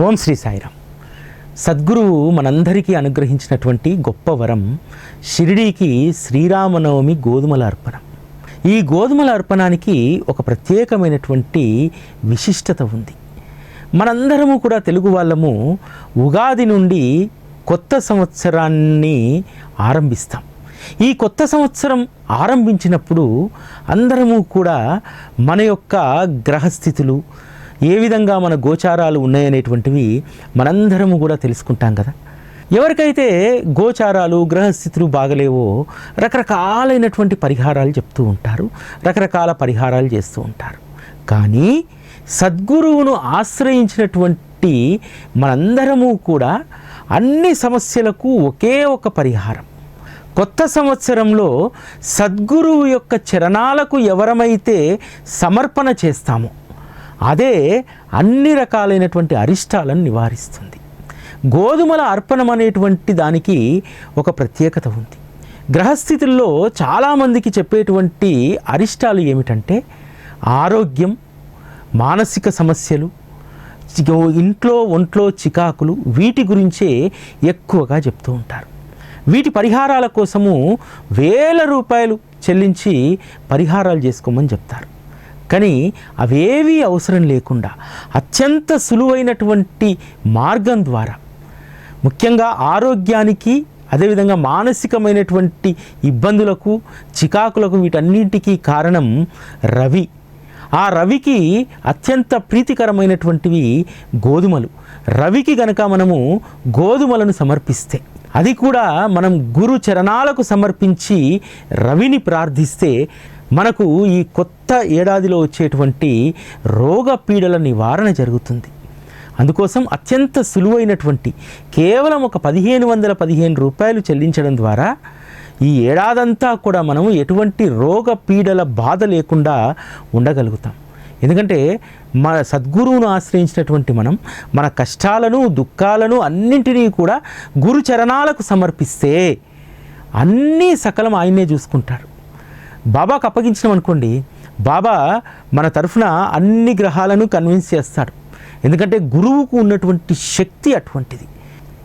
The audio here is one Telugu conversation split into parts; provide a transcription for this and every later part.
ఓం శ్రీ సాయిరామ్. సద్గురువు మనందరికీ అనుగ్రహించినటువంటి గొప్ప వరం షిరిడీకి శ్రీరామనవమి గోధుమల అర్పణం ఈ గోధుమల అర్పణానికి ఒక ప్రత్యేకమైనటువంటి విశిష్టత ఉంది. మనందరము కూడా తెలుగు వాళ్ళము ఉగాది నుండి కొత్త సంవత్సరాన్ని ఆరంభిస్తాం. ఈ కొత్త సంవత్సరం ఆరంభించినప్పుడు అందరము కూడా మన యొక్క గ్రహస్థితులు ఏ విధంగా మన గోచారాలు ఉన్నాయనేటువంటివి మనందరము కూడా తెలుసుకుంటాం కదా. ఎవరికైతే గోచారాలు గ్రహస్థితులు బాగలేవో రకరకాలైనటువంటి పరిహారాలు చెప్తూ ఉంటారు రకరకాల పరిహారాలు చేస్తూ ఉంటారు. కానీ సద్గురువును ఆశ్రయించినటువంటి మనందరము కూడా అన్ని సమస్యలకు ఒకే ఒక పరిహారం. కొత్త సంవత్సరంలో సద్గురువు యొక్క చరణాలకు ఎవరమైతే సమర్పణ చేస్తామో అదే అన్ని రకాలైనటువంటి అరిష్టాలను నివారిస్తుంది. గోధుమల అర్పణం అనేటువంటి దానికి ఒక ప్రత్యేకత ఉంది. గ్రహస్థితుల్లో చాలామందికి చెప్పేటువంటి అరిష్టాలు ఏమిటంటే ఆరోగ్యం మానసిక సమస్యలు ఇంట్లో ఒంట్లో చికాకులు వీటి గురించే ఎక్కువగా చెప్తూ ఉంటారు. వీటి పరిహారాల కోసము వేల రూపాయలు చెల్లించి పరిహారాలు చేసుకోమని చెప్తారు. కానీ అవేవీ అవసరం లేకుండా అత్యంత సులువైనటువంటి మార్గం ద్వారా ముఖ్యంగా ఆరోగ్యానికి అదేవిధంగా మానసికమైనటువంటి ఇబ్బందులకు చికాకులకు వీటన్నింటికీ కారణం రవి. ఆ రవికి అత్యంత ప్రీతికరమైనటువంటివి గోధుమలు. రవికి గనక మనము గోధుమలను సమర్పిస్తే అది కూడా మనం గురు చరణాలకు సమర్పించి రవిని ప్రార్థిస్తే మనకు ఈ కొత్త ఏడాదిలో వచ్చేటువంటి రోగ పీడల నివారణ జరుగుతుంది. అందుకోసం అత్యంత సులువైనటువంటి కేవలం ఒక పదిహేను వందల పదిహేను రూపాయలు చెల్లించడం ద్వారా ఈ ఏడాదంతా కూడా మనము ఎటువంటి రోగ పీడల బాధ లేకుండా ఉండగలుగుతాం. ఎందుకంటే మన సద్గురువును ఆశ్రయించినటువంటి మనం మన కష్టాలను దుఃఖాలను అన్నింటినీ కూడా గురు చరణాలకు సమర్పిస్తే అన్నీ సకలం ఆయన్నే చూసుకుంటారు. బాబాకు అప్పగించినాం అనుకోండి బాబా మన తరఫున అన్ని గ్రహాలను కన్విన్స్ చేస్తాడు. ఎందుకంటే గురువుకు ఉన్నటువంటి శక్తి అటువంటిది.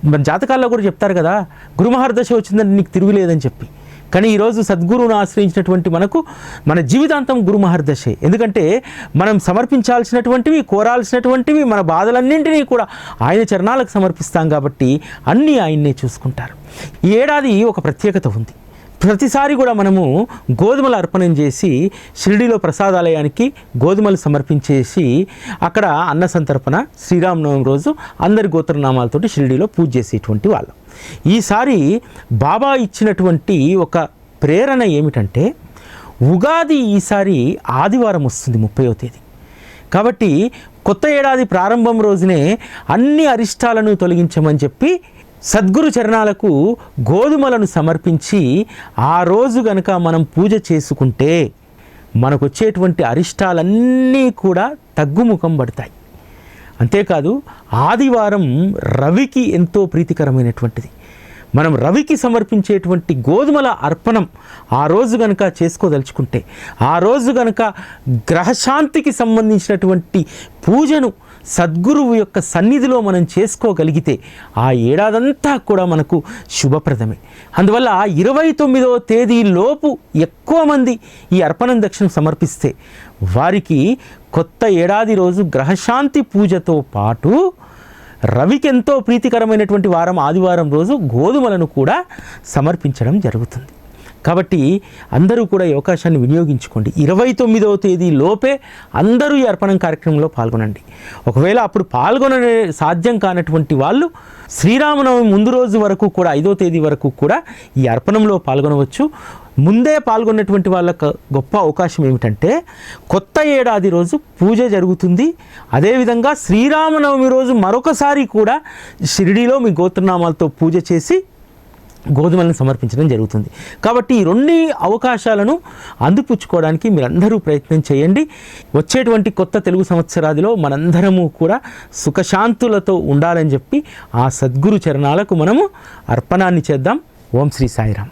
మన జాతకాల్లో కూడా చెప్తారు కదా గురుమహర్దశ వచ్చిందని నీకు తిరుగులేదని చెప్పి. కానీ ఈరోజు సద్గురువును ఆశ్రయించినటువంటి మనకు మన జీవితాంతం గురు మహర్దశే. ఎందుకంటే మనం సమర్పించాల్సినటువంటివి కోరాల్సినటువంటివి మన బాధలన్నింటినీ కూడా ఆయన చరణాలకు సమర్పిస్తాం కాబట్టి అన్నీ ఆయన్నే చూసుకుంటారు. ఈ ఏడాది ఒక ప్రత్యేకత ఉంది. ప్రతిసారి కూడా మనము గోధుమలు అర్పణం చేసి షిరిడిలో ప్రసాదాలయానికి గోధుమలు సమర్పించేసి అక్కడ అన్న సంతర్పణ శ్రీరామనవమి రోజు అందరి గోత్రనామాలతోటి షిరిడిలో పూజ చేసేటువంటి వాళ్ళం. ఈసారి బాబా ఇచ్చినటువంటి ఒక ప్రేరణ ఏమిటంటే ఉగాది ఈసారి ఆదివారం వస్తుంది ముప్పయో తేదీ. కాబట్టి కొత్త ఏడాది ప్రారంభం రోజునే అన్ని అరిష్టాలను తొలగించమని చెప్పి సద్గురు చరణాలకు గోధుమలను సమర్పించి ఆ రోజు గనక మనం పూజ చేసుకుంటే మనకు వచ్చేటువంటి అరిష్టాలన్నీ కూడా తగ్గుముఖం పడతాయి. అంతేకాదు ఆదివారం రవికి ఎంతో ప్రీతికరమైనటువంటిది. మనం రవికి సమర్పించేటువంటి గోధుమల అర్పణం ఆ రోజు గనక చేసుకోదలుచుకుంటే ఆ రోజు గనక గ్రహశాంతికి సంబంధించినటువంటి పూజను సద్గురువు యొక్క సన్నిధిలో మనం చేసుకోగలిగితే ఆ ఏడాదంతా కూడా మనకు శుభప్రదమే. అందువల్ల ఇరవై తొమ్మిదవ తేదీ లోపు ఎక్కువ మంది ఈ అర్పణం దక్షిణ సమర్పిస్తే వారికి కొత్త ఏడాది రోజు గ్రహశాంతి పూజతో పాటు రవికి ఎంతో ప్రీతికరమైనటువంటి వారం ఆదివారం రోజు గోధుమలను కూడా సమర్పించడం జరుగుతుంది. కాబట్టి అందరూ కూడా ఈ అవకాశాన్ని వినియోగించుకోండి. ఇరవై తొమ్మిదవ తేదీ లోపే అందరూ ఈ అర్పణం కార్యక్రమంలో పాల్గొనండి. ఒకవేళ అప్పుడు పాల్గొననే సాధ్యం కానటువంటి వాళ్ళు శ్రీరామనవమి ముందు రోజు వరకు కూడా ఐదో తేదీ వరకు కూడా ఈ అర్పణంలో పాల్గొనవచ్చు. ముందే పాల్గొన్నటువంటి వాళ్ళకు గొప్ప అవకాశం ఏమిటంటే కొత్త ఏడాది రోజు పూజ జరుగుతుంది. అదేవిధంగా శ్రీరామనవమి రోజు మరొకసారి కూడా షిరిడీలో మీ గోత్రనామాలతో పూజ చేసి గోధుమలను సమర్పించడం జరుగుతుంది. కాబట్టి ఈ రెండు అవకాశాలను అందిపుచ్చుకోవడానికి మీరందరూ ప్రయత్నం చేయండి. వచ్చేటువంటి కొత్త తెలుగు సంవత్సరాదిలో మనందరము కూడా సుఖశాంతులతో ఉండాలని చెప్పి ఆ సద్గురు చరణాలకు మనము అర్పణాన్ని చేద్దాం. ఓం శ్రీ సాయిరామ్.